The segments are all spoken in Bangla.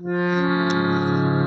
うん。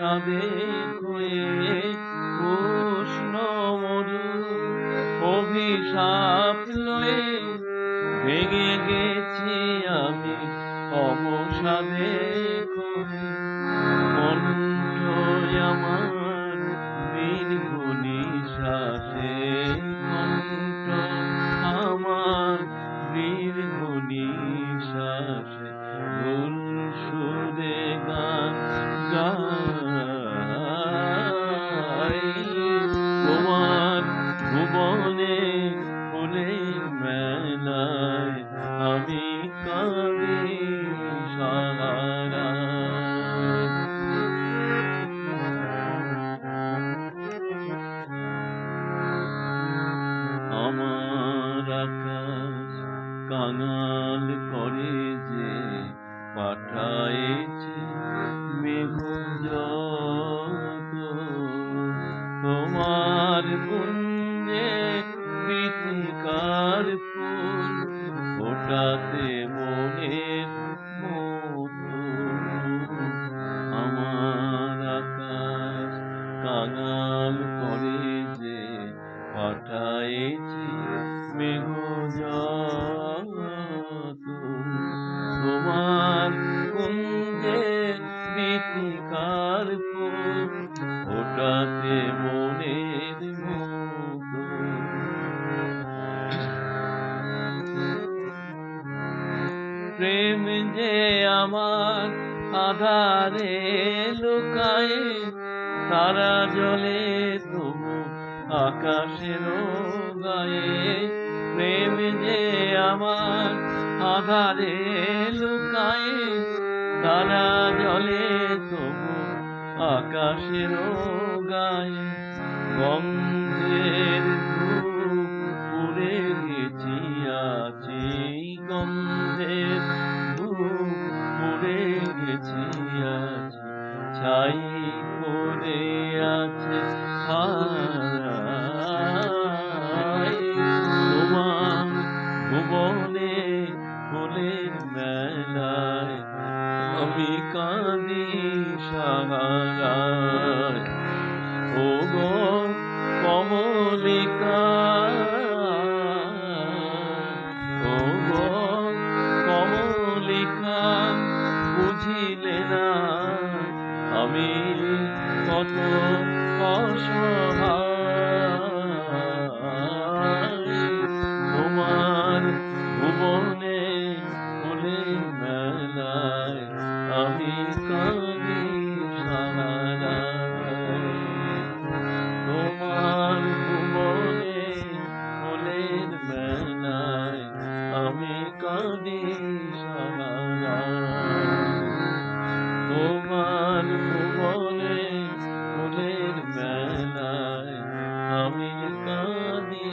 সাবেক হয়ে উষ্ণ মরু অভিশাপ লয়ে ভেঙে গেছি আমি অবসাদে হয়ে কণ্ঠ আমার আমার হয়েছে বিভুজত তোমার পুঞ্জে পৃথিকার ফুল ওটাতে যে আমার আধারে লুকায়, তারা জলে তবু আকাশের গায়ে। প্রেম যে আমার আধারে লুকায়, তারা জলে তবু আকাশের গায়ে। গঙ্গা আমার ও কাঁদে তোমার কোমলে ফুলের মেলায় আমি কাঁদি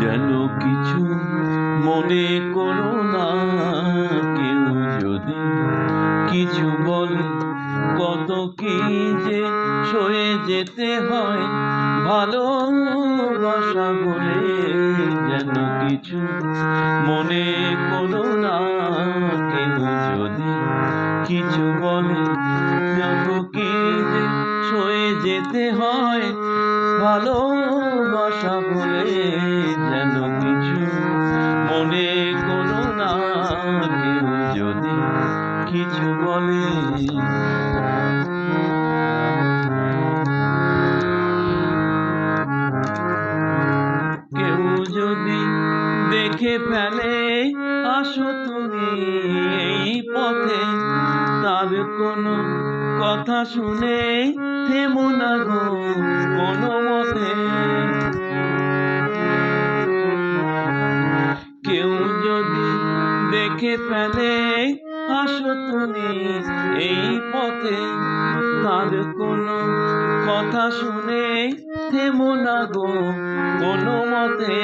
যেন কিছু মনে করো না। কত কি যে সয়ে যেতে হয়। ভালো বাসা বলে যেন কিছু মনে করো না। কেউ যদি কিছু বলে যত কি যে সয়ে যেতে হয়। ভালো বাসা বলে যেন কিছু মনে করো না। কেউ যদি কিছু বলে তার কোনো কথা শুনে থেমো না গো, কোনো মতে। কেউ যদি দেখে ফেলে আসো তুমি এই পথে, তার কোনো কথা শুনে থেমো না গো, কোনো মতে।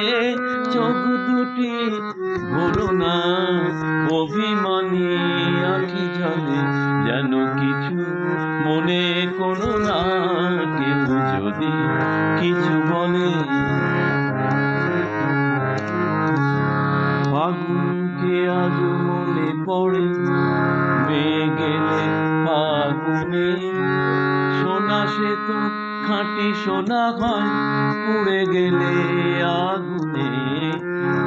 চোখ দুটি ভরো না। যদি কিছু বলে ফাগুনকে আজ মনে পড়ে মেয়ে গেলে ফাগুনে সোনা সে তো খাঁটি সোনা হয়, পুড়ে গেলে আগুনে।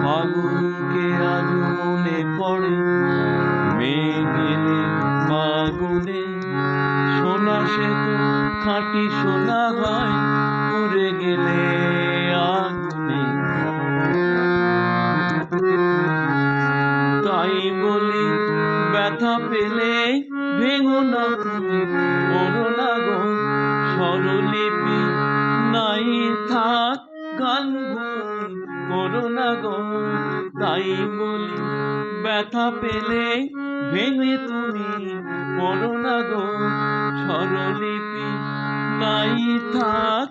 ফাগুনকে আজ মনে পড়ে মেয়ে গেলে ফাগুনে সোনা সে তো খাঁটি সোনা হয় ব্যথা পেলে ভেঙো না তুমি করো না গো। স্বরলিপি নাই থাক, গান করো না গো। তাই বলি, ব্যথা পেলে ভেঙে তুমি করো না গো। স্বরলিপি নাই থাক,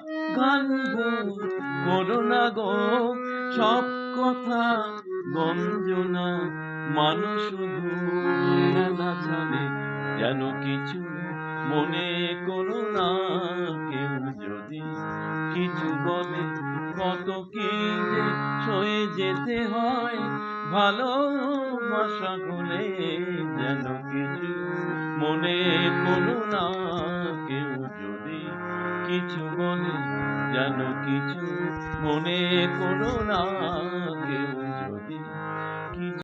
গুন করো না গো। সব কথা গঞ্জনা মানুষ শুধু খেলা যেন কিছু মনে করো না। কেউ যদি কিছু বলে, কত কি যে সয়ে যেতে হয়। ভালোবাসা বলে যেন কিছু মনে করো না। কেউ যদি কিছু বলে, যেন কিছু মনে করো না।